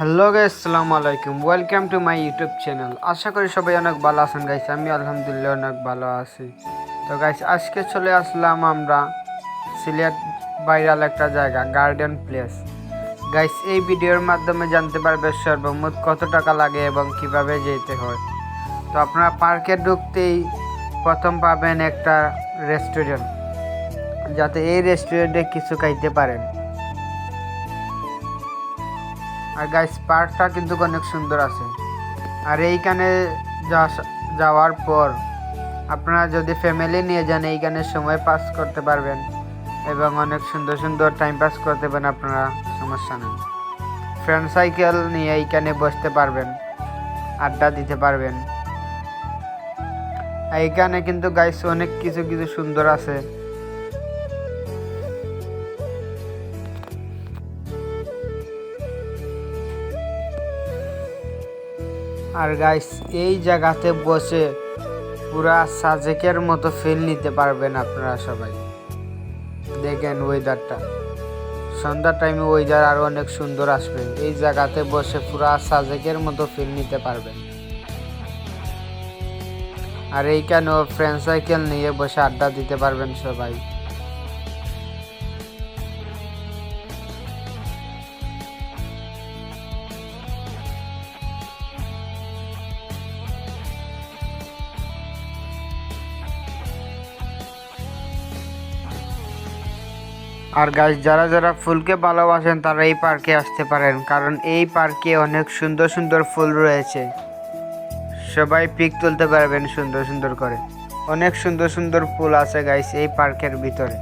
Hello guys, আসসালামু আলাইকুম। Welcome to my YouTube channel আশা করি সবাই অনেক ভালো আছেন গাইস, আমি আলহামদুলিল্লাহ অনেক ভালো আছি। তো গাইস, আজকে চলে আসলাম আমরা সিলেট ভাইরাল একটা জায়গা গার্ডেন প্লেস গাইস, এই ভিডিওর মাধ্যমে জানতে পারবে সর্বমোট কত টাকা লাগে এবং কীভাবে যেতে হয়। তো আপনারা পার্কে ঢুকতেই প্রথম পাবেন একটা রেস্টুরেন্ট যাতে এই রেস্টুরেন্টে কিছু খাইতে পারেন। আর গাইস পার্কটা কিন্তু অনেক সুন্দর আছে। আর এইখানে যাওয়ার পর আপনারা যদি ফ্যামিলি নিয়ে যান, এইখানে সময় পাস করতে পারবেন এবং অনেক সুন্দর সুন্দর টাইম পাস করতে পারেন আপনারা, সমস্যা নেই। ফ্রেন্ড সাইকেল নিয়ে এইখানে বসতে পারবেন, আড্ডা দিতে পারবেন। এইখানে কিন্তু গাইস অনেক কিছু কিছু সুন্দর আছে। আর গাইস এই জায়গাতে বসে পুরা সাজেকের মতো ফিল নিতে পারবেন আপনারা সবাই। দেখেন ওয়েদারটা সন্ধ্যার টাইমে ওয়েদার আরও অনেক সুন্দর আসবে। এই জায়গাতে বসে পুরা সাজেকের মতো ফিল নিতে পারবেন। আর এইখানেও ফ্রেন্ড সাইকেল নিয়ে বসে আড্ডা দিতে পারবেন সবাই। আর গাছ যারা যারা ফুলকে ভালোবাসেন, তারা এই পার্কে আসতে পারেন, কারণ এই পার্কে অনেক সুন্দর সুন্দর ফুল রয়েছে। সবাই পিক তুলতে পারবেন সুন্দর সুন্দর করে। অনেক সুন্দর সুন্দর ফুল আছে গাইস এই পার্কের ভিতরে।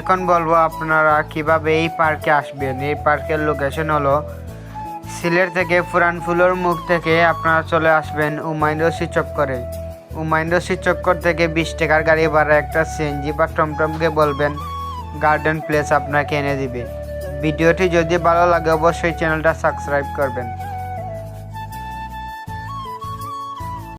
এখন বলব আপনারা কীভাবে এই পার্কে আসবেন। এই পার্কের লোকেশন হলো সিলেট থেকে, পুরান ফুলের মুখ থেকে আপনারা চলে আসবেন উমাইন্দ্রসি চক্করে উমাইন্দ্রসি চক্কর থেকে বিশ টাকার গাড়ি ভাড়া একটা সিএনজি বা টমটমকে বলবেন গার্ডেন প্লেস আপনাকে এনে দিবে। ভিডিওটি যদি ভালো লাগে, অবশ্যই চ্যানেলটা সাবস্ক্রাইব করবেন।